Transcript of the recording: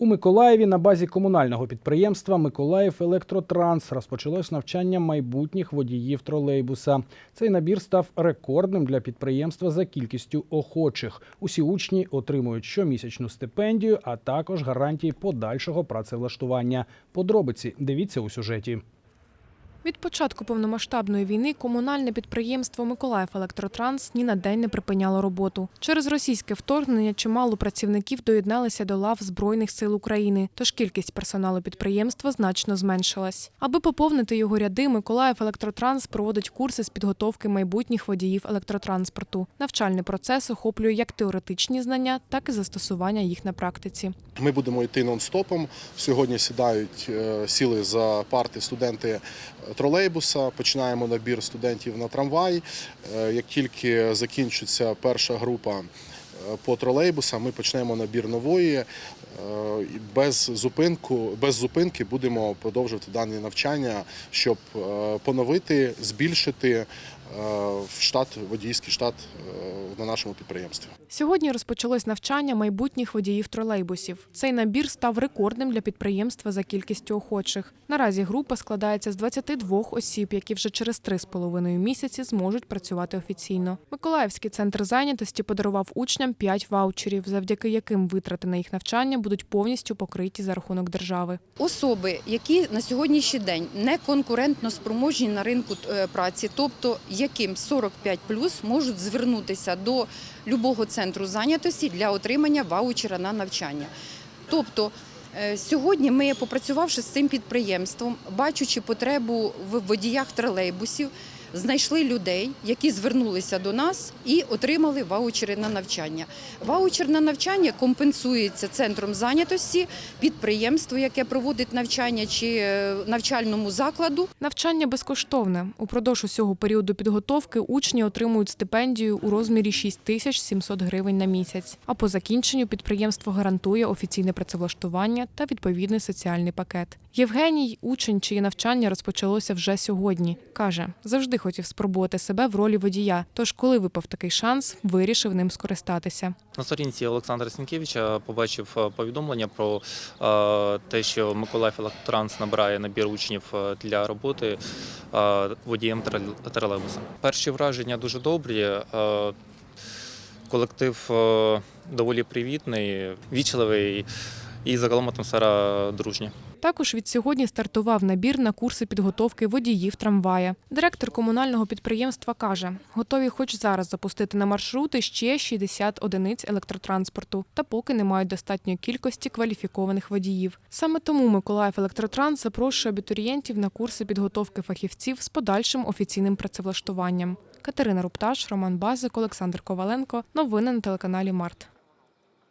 У Миколаєві на базі комунального підприємства Миколаїв Електротранс розпочалось навчання майбутніх водіїв тролейбуса. Цей набір став рекордним для підприємства за кількістю охочих. Усі учні отримують щомісячну стипендію, а також гарантії подальшого працевлаштування. Подробиці дивіться у сюжеті. Від початку повномасштабної війни комунальне підприємство Миколаїв Електротранс ні на день не припиняло роботу. Через російське вторгнення чимало працівників доєдналися до лав Збройних сил України, тож кількість персоналу підприємства значно зменшилась. Аби поповнити його ряди, Миколаїв Електротранс проводить курси з підготовки майбутніх водіїв електротранспорту. Навчальний процес охоплює як теоретичні знання, так і застосування їх на практиці. Ми будемо йти нон-стопом. Сьогодні сідають, е, сіли за парти студенти тролейбуса. Починаємо набір студентів на трамвай. Е, Як тільки закінчиться перша група по тролейбусам, ми почнемо набір нової. Е, Без зупинку, без зупинки будемо продовжувати дані навчання, щоб е, поновити, збільшити е, в штат водійський штат е, на нашому підприємстві. Сьогодні розпочалось навчання майбутніх водіїв тролейбусів. Цей набір став рекордним для підприємства за кількістю охочих. Наразі група складається з 22 осіб, які вже через 3,5 місяці зможуть працювати офіційно. Миколаївський центр зайнятості подарував учням 5 ваучерів, завдяки яким витрати на їх навчання будуть повністю покриті за рахунок держави. Особи, які на сьогоднішній день не конкурентно спроможні на ринку е, праці, тобто яким 45 можуть звернутися до любого центру зайнятості для отримання ваучера на навчання. Тобто е, сьогодні ми, попрацювавши з цим підприємством, бачучи потребу в водіях тролейбусів, знайшли людей, які звернулися до нас і отримали ваучери на навчання. Ваучер на навчання компенсується центром зайнятості, підприємству, яке проводить навчання чи е, навчальному закладу. Навчання безкоштовне. Упродовж усього періоду підготовки учні отримують стипендію у розмірі 6 тисяч 700 гривень на місяць. А по закінченню підприємство гарантує офіційне працевлаштування та відповідний соціальний пакет. Євгеній, учень, чиє навчання розпочалося вже сьогодні, каже, завжди хотів спробувати себе в ролі водія. Тож, коли випав такий шанс, вирішив ним скористатися. На сторінці Олександра Сінкевича побачив е, повідомлення про е, те, що Миколаїв Електротранс набирає набір учнів е, для роботи водієм тролейбуса. Перші враження дуже добрі. Колектив доволі привітний, вічливий і загалом атмосфера дружня. Також від сьогодні стартував набір на курси підготовки водіїв трамвая. Директор комунального підприємства каже, готові хоч зараз запустити на маршрути ще 60 одиниць електротранспорту, та поки не мають достатньої кількості кваліфікованих водіїв. Саме тому Миколаїв Електротранс запрошує абітурієнтів на курси підготовки фахівців з подальшим офіційним працевлаштуванням. Катерина Рупташ, Роман Базик, Олександр Коваленко. Новини на телеканалі Март.